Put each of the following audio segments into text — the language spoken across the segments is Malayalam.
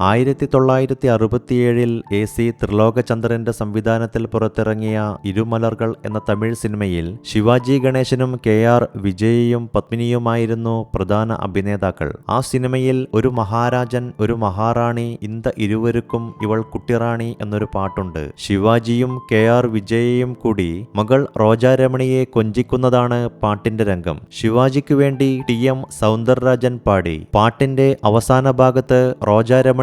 ആയിരത്തി തൊള്ളായിരത്തി അറുപത്തിയേഴിൽ എ സി ത്രിലോകചന്ദ്രന്റെ സംവിധാനത്തിൽ പുറത്തിറങ്ങിയ ഇരുമലർകൾ എന്ന തമിഴ് സിനിമയിൽ ശിവാജി ഗണേശനും കെ ആർ വിജയയും പത്മിനിയുമായിരുന്നു പ്രധാന അഭിനേതാക്കൾ. ആ സിനിമയിൽ ഒരു മഹാരാജൻ ഒരു മഹാറാണി ഇന്ത ഇരുവർക്കും ഇവൾ കുട്ടിറാണി എന്നൊരു പാട്ടുണ്ട്. ശിവാജിയും കെ ആർ വിജയയും കൂടി മകൾ റോജാരമണിയെ കൊഞ്ചിക്കുന്നതാണ് പാട്ടിന്റെ രംഗം. ശിവാജിക്ക് വേണ്ടി ടി എം സൗന്ദർരാജൻ പാടി. പാട്ടിന്റെ അവസാന ഭാഗത്ത്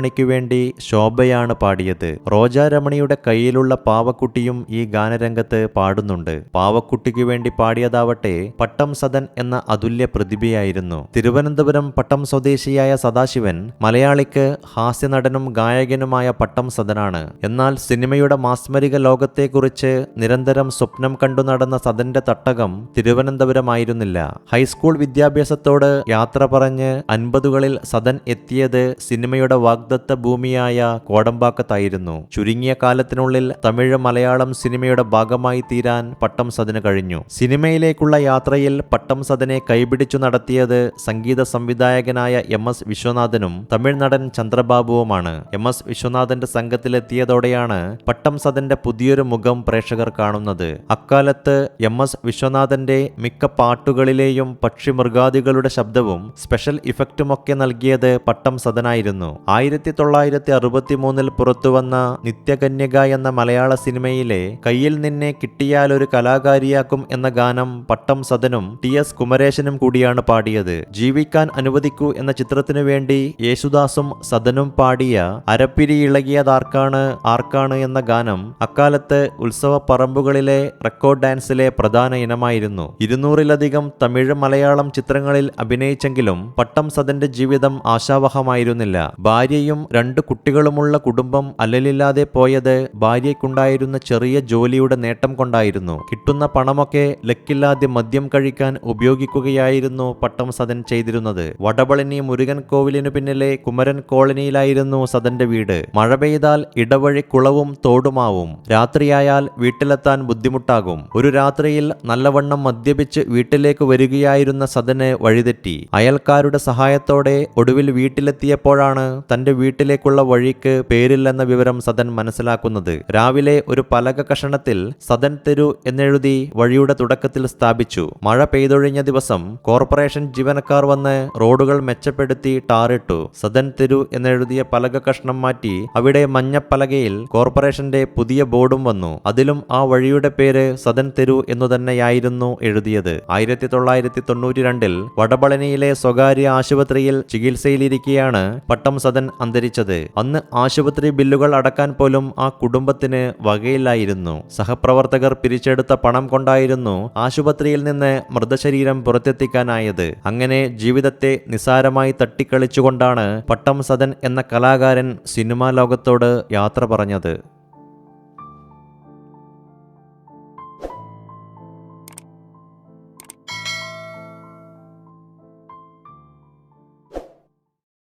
റോജാരമണിക്ക് വേണ്ടി ശോഭയാണ് പാടിയത്. റോജാ രമണിയുടെ കയ്യിലുള്ള പാവക്കുട്ടിയും ഈ ഗാനരംഗത്ത് പാടുന്നുണ്ട്. പാവക്കുട്ടിക്ക് വേണ്ടി പാടിയതാവട്ടെ പട്ടം സദൻ എന്ന അതുല്യ പ്രതിഭയായിരുന്നു. തിരുവനന്തപുരം പട്ടം സ്വദേശിയായ സദാശിവൻ മലയാളിക്ക് ഹാസ്യനടനും ഗായകനുമായ പട്ടം സദനാണ്. എന്നാൽ സിനിമയുടെ മാസ്മരിക ലോകത്തെക്കുറിച്ച് നിരന്തരം സ്വപ്നം കണ്ടു നടന്ന സദന്റെ തട്ടകം തിരുവനന്തപുരമായിരുന്നില്ല. ഹൈസ്കൂൾ വിദ്യാഭ്യാസത്തോട് യാത്ര പറഞ്ഞ് അൻപതുകളിൽ സദൻ എത്തിയത് സിനിമയുടെ വാഗ്ദത്ത ഭൂമിയായ കോടമ്പാക്കത്തായിരുന്നു. ചുരുങ്ങിയ കാലത്തിനുള്ളിൽ തമിഴ് മലയാളം സിനിമയുടെ ഭാഗമായി തീരാൻ പട്ടം സദന് കഴിഞ്ഞു. സിനിമയിലേക്കുള്ള യാത്രയിൽ പട്ടം സദനെ കൈപിടിച്ചു നടത്തിയത് സംഗീത സംവിധായകനായ എം എസ് വിശ്വനാഥനും തമിഴ് നടൻ ചന്ദ്രബാബുവുമാണ്. എം എസ് വിശ്വനാഥന്റെ സംഘത്തിലെത്തിയതോടെയാണ് പട്ടം സദന്റെ പുതിയൊരു മുഖം പ്രേക്ഷകർ കാണുന്നത്. അക്കാലത്ത് എം എസ് വിശ്വനാഥന്റെ മിക്ക പാട്ടുകളിലെയും പക്ഷിമൃഗാദികളുടെ ശബ്ദവും സ്പെഷ്യൽ ഇഫക്റ്റുമൊക്കെ നൽകിയത് പട്ടം സദനായിരുന്നു. ആയിരത്തി തൊള്ളായിരത്തി അറുപത്തി മൂന്നിൽ പുറത്തുവന്ന നിത്യകന്യക എന്ന മലയാള സിനിമയിലെ കയ്യിൽ നിന്നെ കിട്ടിയാൽ ഒരു കലാകാരിയാക്കും എന്ന ഗാനം പട്ടം സദനും ടി എസ് കുമരേശനും കൂടിയാണ് പാടിയത്. ജീവിക്കാൻ അനുവദിക്കൂ എന്ന ചിത്രത്തിനു വേണ്ടി യേശുദാസും സദനും പാടിയ അരപ്പിരി ഇളകിയതാർക്കാണ് ആർക്കാണ് എന്ന ഗാനം അക്കാലത്ത് ഉത്സവ പറമ്പുകളിലെ റെക്കോർഡ് ഡാൻസിലെ പ്രധാന ഇനമായിരുന്നു. ഇരുന്നൂറിലധികം തമിഴ് മലയാളം ചിത്രങ്ങളിൽ അഭിനയിച്ചെങ്കിലും പട്ടം സദന്റെ ജീവിതം ആശാവഹമായിരുന്നില്ല. ഭാര്യയും രണ്ട് കുട്ടികളുമുള്ള കുടുംബം അല്ലലില്ലാതെ പോയത് ഭാര്യയ്ക്കുണ്ടായിരുന്ന ചെറിയ ജോലിയുടെ നേട്ടം കൊണ്ടായിരുന്നു. കിട്ടുന്ന പണമൊക്കെ ലക്കില്ലാതെ മദ്യം കഴിക്കാൻ ഉപയോഗിക്കുകയായിരുന്നു പട്ടം സദൻ ചെയ്തിരുന്നത്. വടപളനി മുരുകൻ കോവിലിനു പിന്നിലെ കുമരൻ കോളനിയിലായിരുന്നു സദന്റെ വീട്. മഴ പെയ്താൽ ഇടവഴി കുളവും തോടുമാവും. രാത്രിയായാൽ വീട്ടിലെത്താൻ ബുദ്ധിമുട്ടാകും. ഒരു രാത്രിയിൽ നല്ലവണ്ണം മദ്യപിച്ച് വീട്ടിലേക്ക് വരികയായിരുന്ന സദന് വഴിതെറ്റി. അയൽക്കാരുടെ സഹായത്തോടെ ഒടുവിൽ വീട്ടിലെത്തിയപ്പോഴാണ് തന്റെ വീട്ടിലേക്കുള്ള വഴിക്ക് പേരില്ലെന്ന വിവരം സദൻ മനസ്സിലാക്കുന്നത്. രാവിലെ ഒരു പലക കഷണത്തിൽ സദൻ തെരു എന്നെഴുതി വഴിയുടെ തുടക്കത്തിൽ സ്ഥാപിച്ചു. മഴ പെയ്തൊഴിഞ്ഞ ദിവസം കോർപ്പറേഷൻ ജീവനക്കാർ വന്ന് റോഡുകൾ മെച്ചപ്പെടുത്തി ടാറിട്ടു. സദൻ തെരു എന്നെഴുതിയ പലക കഷ്ണം മാറ്റി അവിടെ മഞ്ഞപ്പലകയിൽ കോർപ്പറേഷന്റെ പുതിയ ബോർഡും വന്നു. അതിലും ആ വഴിയുടെ പേര് സദൻ തെരു എന്നു തന്നെയായിരുന്നു എഴുതിയത്. ആയിരത്തി തൊള്ളായിരത്തി തൊണ്ണൂറ്റി രണ്ടിൽ വടപളനിയിലെ സ്വകാര്യ ആശുപത്രിയിൽ ചികിത്സയിലിരിക്കെയാണ് പട്ടം സദൻ അന്തരിച്ചത്. അന്ന് ആശുപത്രി ബില്ലുകൾ അടക്കാൻ പോലും ആ കുടുംബത്തിന് വകയില്ലായിരുന്നു. സഹപ്രവർത്തകർ പിരിച്ചെടുത്ത പണം കൊണ്ടായിരുന്നു ആശുപത്രിയിൽ നിന്ന് മൃതശരീരം പുറത്തെത്തിക്കാനായത്. അങ്ങനെ ജീവിതത്തെ നിസാരമായി തട്ടിക്കളിച്ചുകൊണ്ടാണ് പട്ടം സദൻ എന്ന കലാകാരൻ സിനിമാ ലോകത്തോട് യാത്ര പറഞ്ഞത്.